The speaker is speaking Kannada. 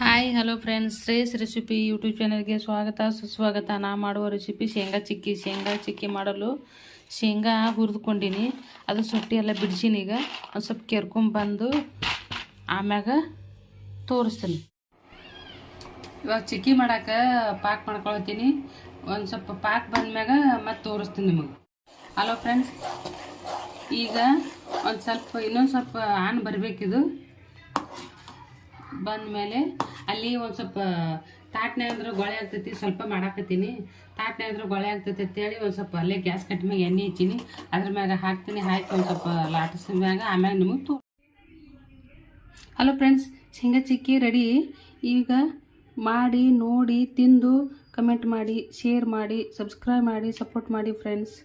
Hi hello friends Shreyas recipe YouTube ಚಾನಲ್ಗೆ ಸ್ವಾಗತ. ಸುಸ್ವಾಗತ. ನಾ ಮಾಡುವ ರೆಸಿಪಿ ಶೇಂಗಾ ಚಿಕ್ಕಿ. ಶೇಂಗಾ ಚಿಕ್ಕಿ ಮಾಡಲು ಶೇಂಗಾ ಹುರಿದುಕೊಂಡಿನಿ. ಅದು ಸೊಟ್ಟಿ ಎಲ್ಲ ಬಿಡಿಸೀನಿ ಈಗ. ಒಂದು ಸ್ವಲ್ಪ ಕೆರ್ಕೊಂಬಂದು ಆಮ್ಯಾಗ ತೋರಿಸ್ತೀನಿ. ಇವಾಗ ಚಿಕ್ಕಿ ಮಾಡಕ್ಕೆ ಪಾಕ್ ಮಾಡ್ಕೊಳತ್ತೀನಿ ಒಂದು ಸ್ವಲ್ಪ ಪಾಕ್ ಬಂದ್ಮ್ಯಾಗ ಮತ್ತೆ ತೋರಿಸ್ತೀನಿ ನಿಮಗೆ. ಹಲೋ ಫ್ರೆಂಡ್ಸ್ ಈಗ ಒಂದು ಸ್ವಲ್ಪ ಇನ್ನೊಂದು ಸ್ವಲ್ಪ ಆನ್ ಬರಬೇಕಿದು. ಬಂದಮೇಲೆ ಅಲ್ಲಿ ಒಂದು ಸ್ವಲ್ಪ ತಾಟ್ನೆ ಅಂದ್ರೆ ಗೊಳೆ ಆಗ್ತೈತಿ, ಸ್ವಲ್ಪ ಮಾಡಾಕತ್ತೀನಿ. ತಾಟ್ನೆ ಅಂದ್ರೆ ಗೊಳೆ ಆಗ್ತೈತಿ ಅಂತೇಳಿ ಒಂದು ಸ್ವಲ್ಪ ಅಲ್ಲೇ ಗ್ಯಾಸ್ ಕಟ್ಟಿ ಮ್ಯಾಗ ಎಣ್ಣೆ ಹಚ್ಚೀನಿ. ಅದ್ರ ಮ್ಯಾಗ ಹಾಕ್ತೀನಿ, ಹಾಕಿ ಒಂದು ಸ್ವಲ್ಪ ಲಾಟಿಸಿದ ಮ್ಯಾಗ ಆಮೇಲೆ ನಿಮಗೆ ತೋ ಹಲೋ ಫ್ರೆಂಡ್ಸ್, ಶೇಂಗಾ ಚಿಕ್ಕಿ ರೆಡಿ. ಈಗ ಮಾಡಿ, ನೋಡಿ, ತಿಂದು, ಕಮೆಂಟ್ ಮಾಡಿ, ಶೇರ್ ಮಾಡಿ, ಸಬ್ಸ್ಕ್ರೈಬ್ ಮಾಡಿ, ಸಪೋರ್ಟ್ ಮಾಡಿ, ಫ್ರೆಂಡ್ಸ್.